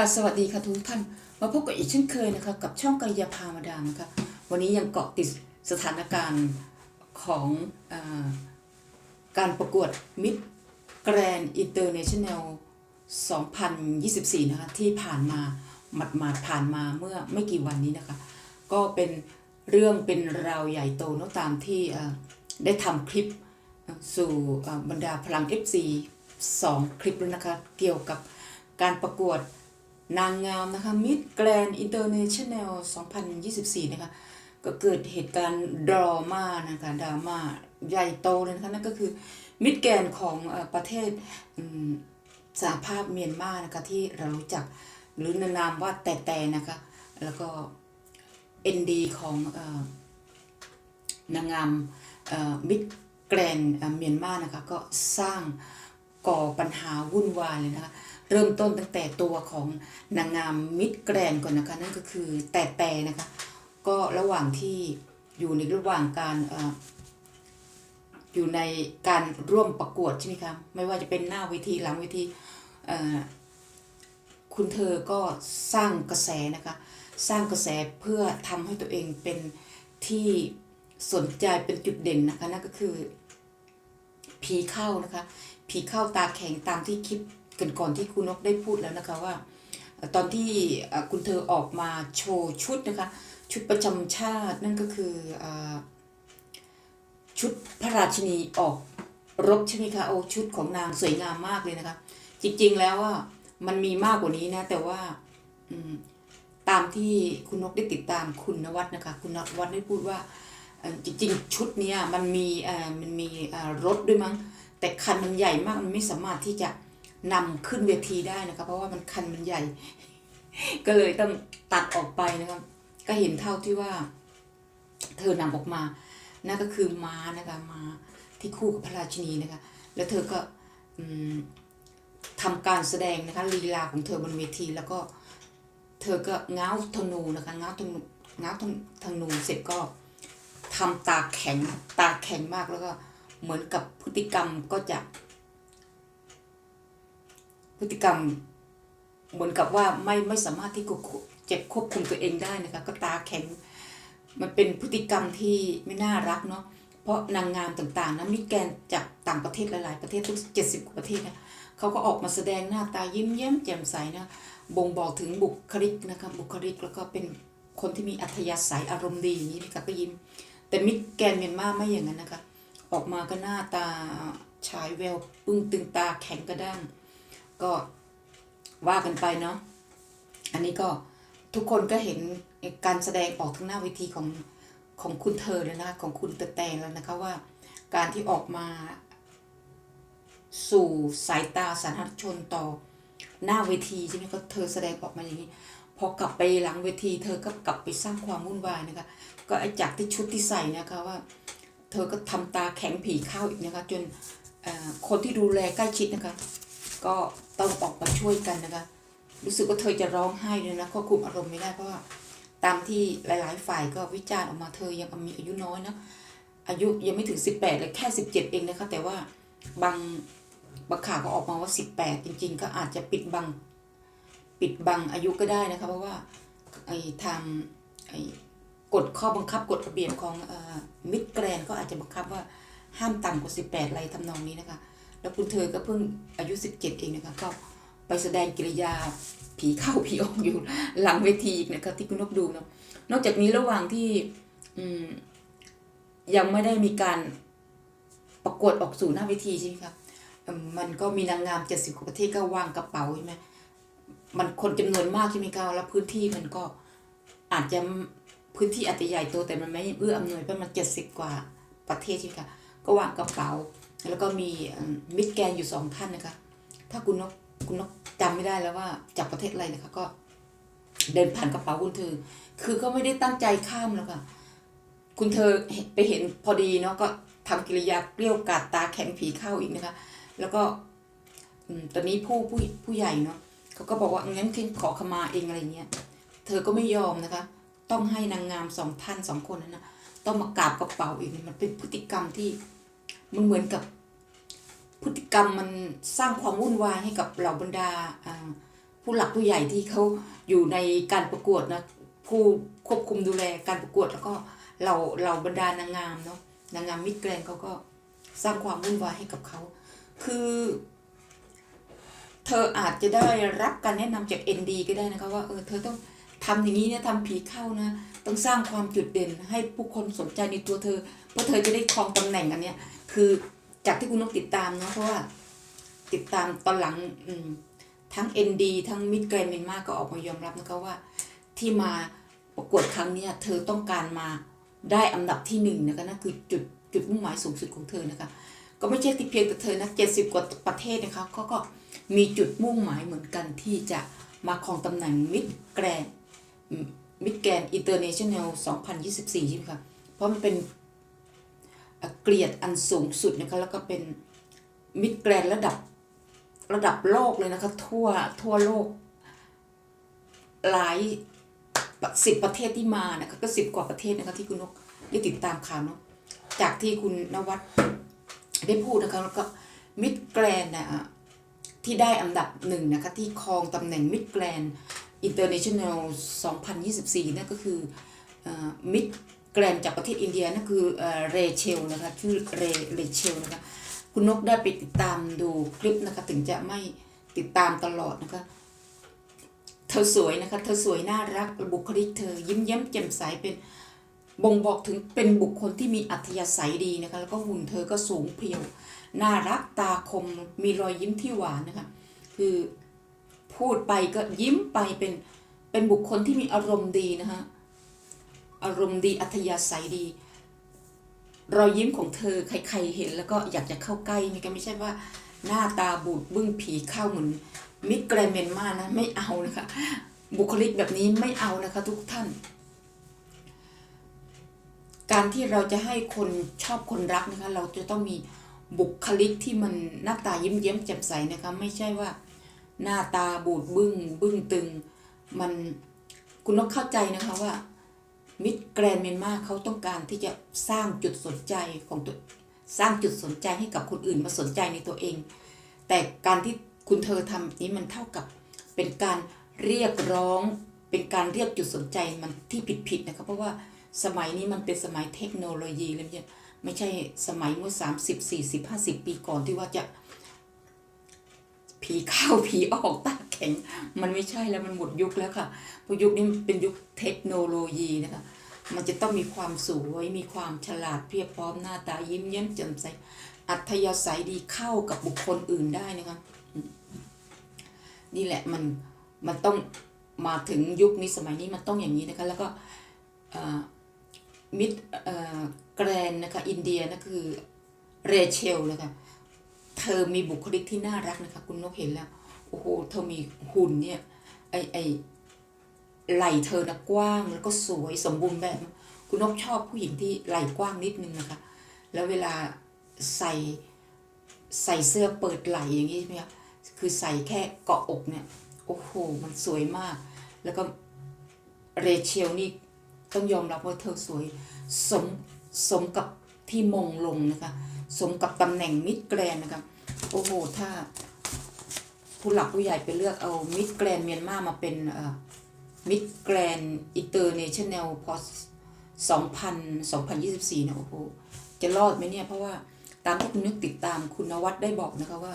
ค่ะสวัสดีค่ะทุกท่าน มาพบกับอีกเช่นเคยนะคะกับช่องกัลยาพามาดามนะคะวันนี้ยังเกาะติดสถานการณ์ของอการประกวดมิดแกรนอินเตอร์เนชั่นแนล2024 นะคะที่ผ่านมาหมัดหมาดผ่านมาเมื่อไม่กี่วันนี้นะคะ ก็เป็นเรื่องเป็นราวใหญ่โตเนอะตามที่ได้ทำคลิปสู่บรรดาพลัง FC สองคลิปแล้วนะคะเกี่ยวกับการประกวด นางงามนะคะ Mid Grand International 2024 นะคะ ก็เกิดเหตุการณ์ดราม่านะคะดราม่าใหญ่โตเลยนะคะ นั่นก็คือมิดแกนของประเทศสหภาพเมียนมานะคะ ที่เรารู้จักหรือในนามว่าแต่แต่นะคะ แล้วก็ ND ของเออนางงามมิดแกรนเมียนมานะคะ ก็สร้างก่อปัญหาวุ่นวายเลยนะคะ เริ่มต้นตั้งแต่ตัวของนางงามมิดแกรนก่อนนะคะ นั่นก็คือแต่แต่นะคะ ก็ระหว่างที่อยู่ในระหว่างการออยู่ในการร่วมประกวดใช่ไหมคะไม่ว่าจะเป็นหน้าเวทีหลังเวทีคุณเธอก็สร้างกระแสนะคะ สร้างกระแสเพื่อทำให้ตัวเองเป็นที่สนใจเป็นจุดเด่นนะคะนั่นก็คือผีเข้านะคะผีเข้าตาแข็งตามที่คลิป กันก่อนที่คุณนกได้พูดแล้วนะคะว่า ตอนที่คุณเธอออกมาโชว์ชุดนะคะ ชุดประจำชาตินั่นก็คืออชุดพระราชินีออกรบใช่ไหมคะโอ้ชุดของนางสวยงามมากเลยนะคะ จริงๆแล้วว่ามันมีมากกว่านี้นะ แต่ว่าตามที่คุณนกได้ติดตามคุณนวัดนะคะ คุณนวัดได้พูดว่าจริงๆชุดเนี้ยมันมีมันมีรถด้วยมั้ง แต่คันมันใหญ่มากมันไม่สามารถที่จะ นำขึ้นเวทีได้นะคะเพราะว่ามันคันมันใหญ่ ก็เลยต้องตัดออกไปนะครับ ก็เห็นเท่าที่ว่า เธอนำออกมานั่นก็คือม้านะคะม้าที่คู่กับพระราชินีนะคะ แล้วเธอก็อืมทำการแสดงนะคะลีลาของเธอบนเวที แล้วก็เธอก็ง้าวธนูนะคะง้าวธนูง้าวธนูธนูเสร็จก็ทำตาแข็งตาแข็งมากแล้วก็เหมือนกับพฤติกรรมก็จะ พฤติกรรมเหมือนกับว่าไม่ไม่สามารถที่จะควบคุมตัวเองได้นะคะก็ตาแข็ง มันเป็นพฤติกรรมที่ไม่น่ารักเนาะเพราะนางงามต่างๆนะมิแกนจากต่างประเทศหลายๆประเทศทุกเจ็ดสิบกว่าประเทศนะเขาก็ออกมาแสดงหน้าตายิ้มแย้มแจ่มใสนะบ่งบอกถึงบุคลิกนะคะบุคลิกแล้วก็เป็นคนที่มีอัธยาศัยอารมณ์ดีอย่างนี้นะคะก็ยิ้ม แต่มิแกนเมียนมาไม่อย่างนั้นนะคะออกมาก็หน้าตาฉายแววปึ้งตึงตาแข็งกระด้าง ก็ว่ากันไปเนาะอันนี้ก็ทุกคนก็เห็นการแสดงออกทางหน้าเวทีของของคุณเธอแล้วนะของคุณตะแตงแล้วนะคะว่า การที่ออกมา สู่สายตาสาธารณชนต่อหน้าเวทีใช่ไหมก็เธอแสดงออกมาอย่างนี้พอกลับไปหลังเวที เธอก็กลับไปสร้างความวุ่นวายนะคะ ก็ไอจากที่ชุดที่ใส่นะคะว่า เธอก็ทำตาแข็งผีเข้าอีกนะคะ จนคนที่ดูแลใกล้ชิดนะคะ ก็ต้องออกมาช่วยกันนะคะ รู้สึกว่าเธอจะร้องไห้เลยนะควบคุมอารมณ์ไม่ได้เพราะว่าตามที่หลาย ๆ ฝ่ายก็วิจารณ์ออกมาเธอยังมีอายุน้อยนะอายุยังไม่ถึงสิบแปดเลยแค่สิบเจ็ดเองนะคะ แต่ว่าบางบางข่าวก็ออกมาว่าสิบแปดจริง ๆ ก็อาจจะปิดบังปิดบังอายุก็ได้นะคะ เพราะว่าไอ้ทางไอ้กฎข้อบังคับกฎระเบียบของมิดแกรนก็อาจจะบังคับว่าห้ามต่ำกว่าสิบแปดอะไรทำนองนี้นะคะ แล้วคุณเธอก็เพิ่งอายุสิบเจ็ดเองนะคะก็ไปแสดงกิริยาผีเข้าผีออกอยู่หลังเวทีอีกนะคะที่คุณนกดูเนาะนอกจากนี้ระหว่างที่อืมยังไม่ได้มีการประกวดออกสู่หน้าเวทีใช่ไหมคะเอิ่มมันก็มีนางงามเจ็ดสิบกว่าประเทศก็วางกระเป๋าใช่ไหมมันคนจำนวนมากใช่ไหมคะแล้วพื้นที่มันก็อาจจะพื้นที่อาจจะใหญ่โตแต่มันไม่เอื้ออำนวยเพราะมันเจ็ดสิบกว่าประเทศใช่ไหมคะก็วางกระเป๋า แล้วก็มีมิดแกนอยู่สองท่านนะคะ ถ้าคุณนกคุณนกจำไม่ได้แล้วว่าจากประเทศอะไรนะคะก็ เดินผ่านกระเป๋าคุณเธอ คือเขาไม่ได้ตั้งใจข้ามแล้วค่ะ คุณเธอไปเห็นพอดีเนาะก็ทำกิริยาเกลี้ยวกาดตาแข็งผีเข้าอีกนะคะ แล้วก็อตอนนี้ผู้ผู้ผู้ใหญ่เนาะเขาก็บอกว่างั้นขึ้นขอขมาเองอะไรเงี้ย เธอก็ไม่ยอมนะคะ ต้องให้นางงามสองท่านสองคนนั้นนะต้องมากราบกระเป๋าอีกมันเป็นพฤติกรรมที่ มันเหมือนกับพฤติกรรมมันสร้างความวุ่นวายให้กับเหล่าบรรดาผู้หลักผู้ใหญ่ที่เขาอยู่ในการประกวดนะผู้ควบคุมดูแลการประกวดแล้วก็เราเราบรรดานางงามเนาะนางงามมิดแกรนเขาก็สร้างความวุ่นวายให้กับเขา คือ เธออาจจะได้รับการแนะนำจาก ND ก็ได้นะคะว่าเออเธอต้องทำอย่างนี้นะทำผีเข้านะต้องสร้างความจุดเด่นให้ผู้คนสนใจในตัวเธอเพราะเธอจะได้ครองตำแหน่งอันเนี้ยคือจากที่คุณนกติดตามเนาะเพราะว่าติดตามตอนหลังทั้ง ND ทั้งมิดแกรเมนมาก็ออกมายอมรับนะคะว่า ที่มาประกวดครั้งนี้เธอต้องการมาได้อันดับที่หนึ่งนะคะนั่นคือจุดจุดมุ่งหมายสูงสุดของเธอนะคะ ก็ไม่ใช่ที่เพียงแต่เธอนะเจ็ดสิบกว่าประเทศนะคะเขาก็มีจุดมุ่งหมายเหมือนกันที่จะมาครองตำแหน่งมิดแกรนมิดแกรนอินเตอร์เนชั่นแนล2024 ใช่ไหมคะเพราะมันเป็น เกลียดอันสูงสุดนะคะแล้วก็เป็นมิดแกรนระดับระดับโลกเลยนะคะทั่วทั่วโลก หลายสิบประเทศที่มานะคะก็สิบกว่าประเทศนะคะที่คุณนกได้ติดตามข่าวเนาะจากที่คุณนวัดได้พูดนะคะแล้วก็มิดแกรนนะที่ได้อันดับหนึ่งนะคะที่ครองตำแหน่งมิดแกรนอินเตอร์เนชั่นแนล2024นั่นก็คือมิด แกรนจากประเทศอินเดียนั่นคือเรเชลนะคะชื่อเรเรเชลนะคะคุณนกได้ไปติดตามดูคลิปนะคะถึงจะไม่ติดตามตลอดนะคะเธอสวยนะคะเธอสวยน่ารักบุคลิกเธอยิ้มแย้มแจ่มใสเป็นบ่งบอกถึงเป็นบุคคลที่มีอัธยาศัยดีนะคะแล้วก็หุ่นเธอก็สูงเพรียวน่ารักตาคมมีรอยยิ้มที่หวานนะคะคือพูดไปก็ยิ้มไปเป็นเป็นบุคคลที่มีอารมณ์ดีนะคะ อารมณ์ดีอัธยาศัยดี รอยยิ้มของเธอใครๆเห็นแล้วก็อยากจะเข้าใกล้นี่ก็ไม่ใช่ว่าหน้าตาบูดบึ้งผีเข้าเหมือนมิดแกรนเมนมานะไม่เอานะคะ บุคลิกแบบนี้ไม่เอานะคะทุกท่าน การที่เราจะให้คนชอบคนรักนะคะ เราจะต้องมีบุคลิกที่มันหน้าตายิ้มเย้มแจ่มใสนะคะ ไม่ใช่ว่า หน้าตาบูดบึ้งบึ้งตึง มันคุณต้องเข้าใจนะคะว่า มิดแกรนเมียนมาเขาต้องการที่จะสร้างจุดสนใจของตัวสร้างจุดสนใจให้กับคนอื่นมาสนใจในตัวเอง แต่การที่คุณเธอทำนี้มันเท่ากับ เป็นการเรียกร้อง เป็นการเรียกจุดสนใจมันที่ผิดๆนะคะเพราะว่าสมัยนี้มันเป็นสมัยเทคโนโลยีเลยเนี่ยไม่ใช่สมัยเมื่อสามสิบสี่สิบห้าสิบปีก่อนที่ว่าจะ ผีเข้าผีออกตาแข็ง มันไม่ใช่แล้วมันหมดยุคแล้วค่ะเพราะยุคนี้เป็นยุคเทคโนโลยีนะคะ มันจะต้องมีความสวยมีความฉลาดเพียบพร้อมหน้าตายิ้มแย้มแจ่มใสอัธยาศัยดีเข้ากับบุคคลอื่นได้นะคะนี่แหละมันมันต้องมาถึงยุคนี้สมัยนี้มันต้องอย่างนี้นะคะ แล้วก็มิดแกรนนะคะอินเดียนะคือเรเชลนะคะ เธอมีบุคลิกที่น่ารักนะคะ คุณนกเห็นแล้วโอ้โหเธอมีหุ่นเนี่ยไอไอไหล่เธอนะกว้างแล้วก็สวยสมบูรณ์แบบ คุณนกชอบผู้หญิงที่ไหล่กว้างนิดนึงนะคะ แล้วเวลาใส่ใส่เสื้อเปิดไหล่อย่างนี้ใช่ไหมคะคือใส่แค่เกาะอกเนี่ยโอ้โหมันสวยมาก แล้วก็เรเชลนี่ต้องยอมรับว่าเธอสวยสมสมกับ ที่มงลงนะคะ สมกับตำแหน่งมิดแกรนนะคะ โอ้โห ถ้าผู้หลักผู้ใหญ่ไปเลือกเอามิดแกรนเมียนมามาเป็นมิดแกรนอินเตอร์เนชั่นแนลพอสองพันสองพันยี่สิบสี่เนี่ยโอ้โห จะรอดไหมเนี่ย เพราะว่าตามที่คุณนึกติดตามคุณนวัดได้บอกนะคะว่า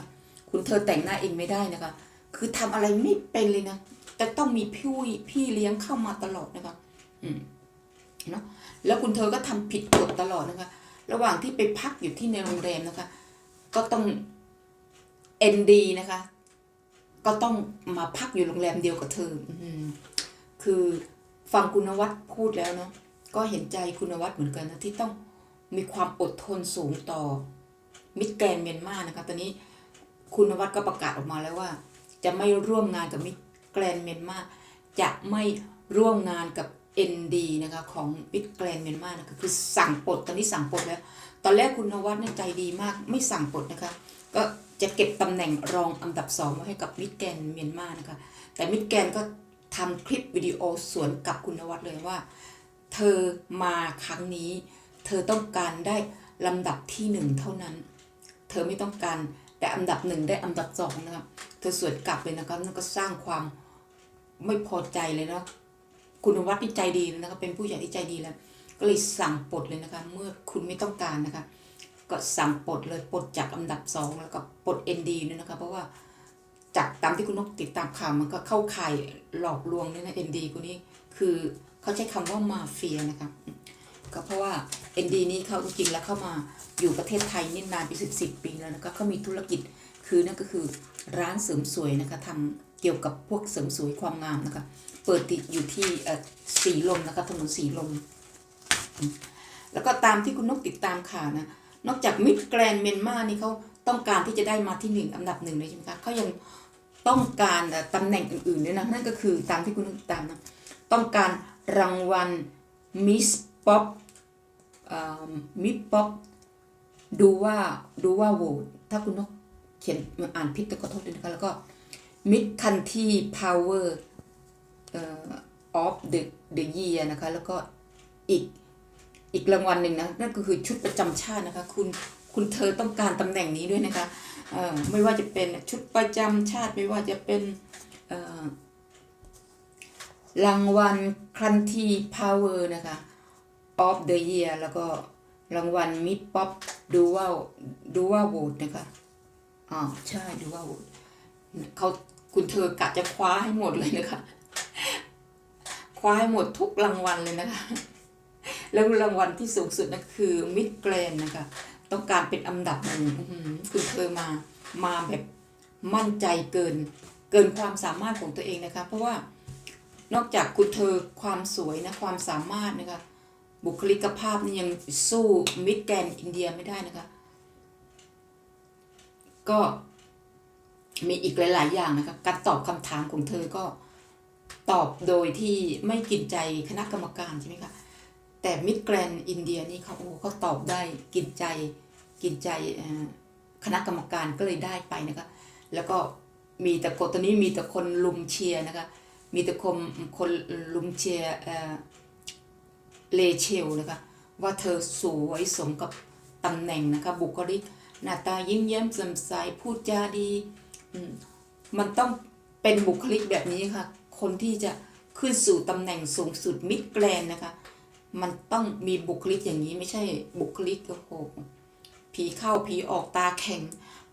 คุณเธอแต่งหน้าเองไม่ได้นะคะ คือทำอะไรไม่เป็นเลยนะจะต้องมีพี่พี่เลี้ยงเข้ามาตลอดนะคะ อืมเนาะแล้วคุณเธอก็ทำผิดกฎตลอดนะคะ ระหว่างที่ไปพักอยู่ที่ในโรงแรมนะคะ ก็ต้องเอ็นดีนะคะ ก็ต้องมาพักอยู่โรงแรมเดียวกับเธอคือฟังคุณวัดพูดแล้วเนาะก็เห็นใจคุณวัดเหมือนกันนะที่ต้องมีความอดทนสูงต่อมิตรแกนเมียนมานะคะ ตอนนี้คุณวัดก็ประกาศออกมาแล้วว่า จะไม่ร่วมงานกับมิตรแกนเมียนมาจะไม่ร่วมงานกับ ND นะคะของมิตรแกรนเมียนมานะคะคือสั่งปลดตอนนี้สั่งปลดแล้ว ตอนแรกคุณนวัดเนี่ยใจดีมากไม่สั่งปลดนะคะ ก็จะเก็บตำแหน่งรองอันดับสองไว้ให้กับมิตรแกนเมียนมานะคะ แต่มิตรแกนก็ทำคลิปวิดีโอสวนกับคุณนวัดเลยว่า เธอมาครั้งนี้ เธอต้องการได้ลำดับที่หนึ่งเท่านั้น เธอไม่ต้องการแต่อันดับหนึ่งได้อันดับสองนะครับเธอสวนกลับเลยนะครับนั่นก็สร้างความไม่พอใจเลยเนาะ คุณวัฒน์นี่ใจดีเลยนะครับเป็นผู้ใหญ่ที่ใจดีแล้ว ก็เลยสั่งปลดเลยนะคะ เมื่อคุณไม่ต้องการนะคะ ก็สั่งปลดเลยปลดจากอันดับสองแล้วก็ปลดเอ็นดีด้วยนะคะ เพราะว่าจากตามที่คุณนกติดตามข่าวมันก็เข้าข่ายหลอกลวงเนี่ยนะเอ็นดีคนนี้คือเขาใช้คำว่ามาเฟียนะคะก็เพราะว่าเอ็นดีนี้เขาจริงๆแล้วเข้ามาอยู่ประเทศไทยนี่นานเป็นสิบสิบปีแล้วนะคะเขามีธุรกิจคือนั่นก็คือร้านเสริมสวยนะคะทำ เกี่ยวกับพวกเสริมสวยความงามนะคะ เปิดติดอยู่ที่สีลมนะคะถนนสีลม แล้วก็ตามที่คุณนกติดตามข่าวนะ นอกจากมิดแกรนเมนมานี่เขาต้องการที่จะได้มาที่หนึ่งอันดับหนึ่งเลยใช่ไหมคะเขายังต้องการเอ่อตำแหน่งอื่นๆด้วยนะ นั่นก็คือตามที่คุณนกติดตามนะ ต้องการรางวัลมิสป๊อปมิสป๊อปดูว่าดูว่าโหวตถ้าคุณนกเขียนอ่านผิดก็ขอโทษด้วยนะคะแล้วก็ มิดคันทีพาวเวอร์ออฟเดอะเดอะเยียนะคะ แล้วก็อีกอีกรางวัลหนึ่งนะ นั่นก็คือชุดประจำชาตินะคะ คุณคุณเธอต้องการตำแหน่งนี้ด้วยนะคะเอ่อไม่ว่าจะเป็นชุดประจำชาติไม่ว่าจะเป็นเอ่อรางวัลครันทีพาวเวอร์นะคะ of the year แล้วก็รางวัลมิดป๊อปดูว่าดูว่าโหวตนะคะอ๋อใช่ดูว่าโหวตเขา คุณเธอกะจะคว้าให้หมดเลยนะคะ คว้าให้หมดทุกรางวัลเลยนะคะ แล้วรางวัลที่สูงสุดนะคือมิดแกรนนะคะ ต้องการเป็นอันดับหนึ่งคือเธอมา มาแบบมั่นใจเกิน เกินความสามารถของตัวเองนะคะ เพราะว่านอกจากคุณเธอความสวยนะความสามารถนะคะ บุคลิกภาพนี่ยังสู้มิดแกรนอินเดียไม่ได้นะคะ ก็ มีอีกหลาย ๆ อย่างนะคะการตอบคำถามของเธอก็ตอบโดยที่ไม่กินใจคณะกรรมการใช่ไหมคะแต่มิดแกรนอินเดียนี่เขาโอ้เขาตอบได้กินใจกินใจคณะกรรมการก็เลยได้ไปนะคะแล้วก็มีแต่คนตอนนี้มีแต่คนลุมเชียร์นะคะมีแต่คนคนลุมเชียร์เลเชลนะคะว่าเธอสวยสมกับตำแหน่งนะคะบุคลิกหน้าตายิ้มแย้มแจ่มใสพูดจาดี มันต้องเป็นบุคลิกแบบนี้ค่ะ คนที่จะขึ้นสู่ตำแหน่งสูงสุดมิดแกรนนะคะ มันต้องมีบุคลิกอย่างนี้ไม่ใช่บุคลิกโอ้โหผีเข้าผีออกตาแข็ง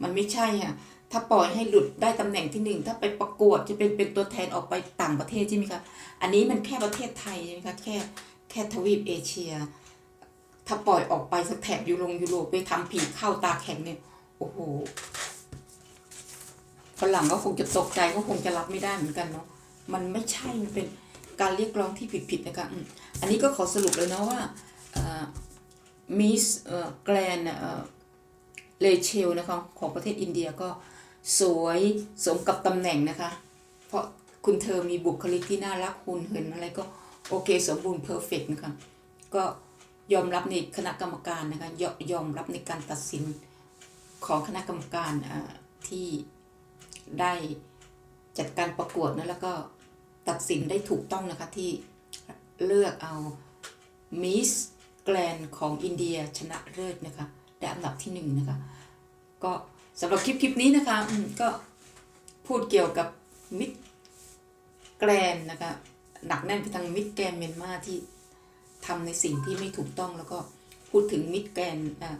มันไม่ใช่อะถ้าปล่อยให้หลุดได้ตำแหน่งที่หนึ่งถ้าไปประกวดจะเป็นเป็นตัวแทนออกไปต่างประเทศใช่ไหมคะอันนี้มันแค่ประเทศไทยใช่ไหมคะแค่แค่ทวีปเอเชีย ถ้าปล่อยออกไปสักแถบยุโรปยุโรปไปทำผีเข้าตาแข็งเนี่ยโอ้โห ฝรั่งก็คงจะตกใจก็คงจะรับไม่ได้เหมือนกันเนาะมันไม่ใช่มันเป็นการเรียกร้องที่ผิดๆนะคะอันนี้ก็ขอสรุปเลยนะว่ามิสแกรนเลเชลนะคะของประเทศอินเดียก็สวยสมกับตำแหน่งนะคะ เพราะคุณเธอมีบุคลิกที่น่ารักหุ่นเหินอะไรก็โอเคสมบูรณ์เพอร์เฟกนะคะก็ยอมรับในคณะกรรมการนะคะยอยอมรับในการตัดสินของคณะกรรมการที่ ได้จัดการประกวดนะแล้วก็ตัดสินได้ถูกต้องนะคะที่เลือกเอามิสแกรนของอินเดียชนะเลิศนะคะได้อันดับที่หนึ่งนะคะ ก็สำหรับคลิปคลิปนี้นะคะก็พูดเกี่ยวกับมิดแกรนนะคะหนักแน่นไปทางมิดแกรนเมียนมาที่ทำในสิ่งที่ไม่ถูกต้องแล้วก็พูดถึงมิดแกรนอ่า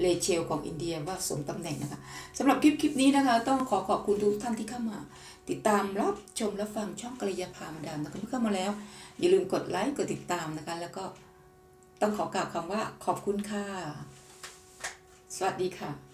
เลเชลของอินเดียว่าสมตำแหน่งนะคะสำหรับคลิปคลิปนี้นะคะ ต้องขอขอบคุณทุกท่านที่เข้ามา ติดตามรับชมและฟังช่องกริยาพามาดามนะคะเมื่อเข้ามาแล้ว อย่าลืมกดไลค์กดติดตามนะคะ แล้วก็ต้องขอกล่าวคำว่าขอบคุณค่ะ สวัสดีค่ะ